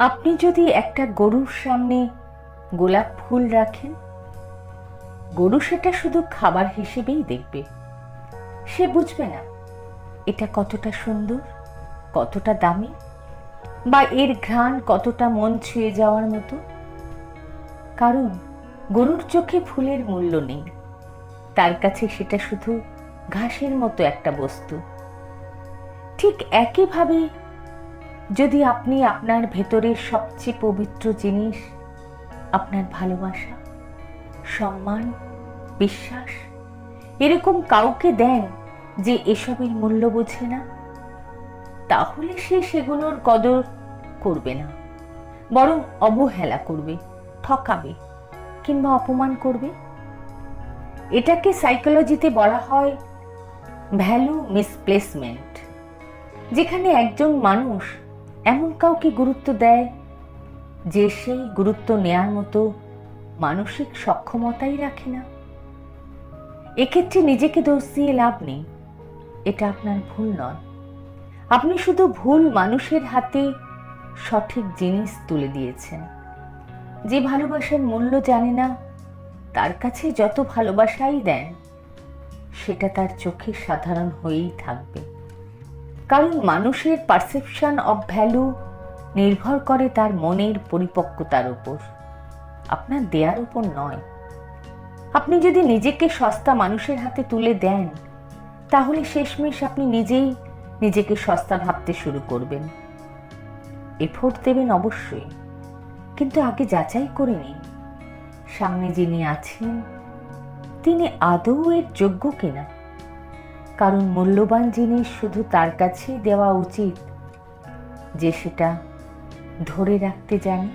আপনি যদি একটা গরুর সামনে গোলাপ ফুল রাখেন, গরু সেটা শুধু খাবার হিসেবেই দেখবে। সে বুঝবে না এটা কতটা সুন্দর, কতটা দামি, বা এর ঘ্রাণ কতটা মন ছুঁয়ে যাওয়ার মতো। কারণ গরুর চোখে ফুলের মূল্য নেই। তার কাছে সেটা শুধু ঘাসের মতো একটা বস্তু। ঠিক একইভাবে যদি আপনি আপনার ভেতরের সবচেয়ে পবিত্র জিনিস, আপনার ভালোবাসা, সম্মান, বিশ্বাস, এরকম কাউকে দেন যে এসবের মূল্য বোঝে না, তাহলে সে সেগুলোর কদর করবে না, বরং অবহেলা করবে, ঠকাবে, কিংবা অপমান করবে। এটাকে সাইকোলজিতে বলা হয় ভ্যালু মিসপ্লেসমেন্ট যেখানে একজন মানুষ এমন কাউকে গুরুত্ব দেয় যে সেই গুরুত্ব নেয়ার মতো মানসিক সক্ষমতাই রাখে না। এক্ষেত্রে নিজেকে দোষ দিয়ে লাভ নেই, এটা আপনার ভুল নয়। আপনি শুধু ভুল মানুষের হাতে সঠিক জিনিস তুলে দিয়েছেন। যে ভালোবাসার মূল্য জানে না, তার কাছে যত ভালোবাসাই দেন, সেটা তার চোখে সাধারণ হয়েই থাকবে। কারণ মানুষের পারসেপশন অফ ভ্যালু নির্ভর করে তার মনের পরিপক্কতার উপর। আপনার দেয়ার উপর নয়। আপনি যদি নিজেকে সস্তা মানুষের হাতে তুলে দেন, তাহলে শেষমেশ আপনি নিজেই নিজেকে সস্তা ভাবতে শুরু করবেন। এফোর্ট দেবেন অবশ্যই, কিন্তু আগে যাচাই করে নিন। সামনে যিনি আছেন, তিনি আদৌ এর যোগ্য কিনা? কারণ মূল্যবান জিনিস শুধু তার কাছেই দেওয়া উচিত যে সেটা ধরে রাখতে জানে।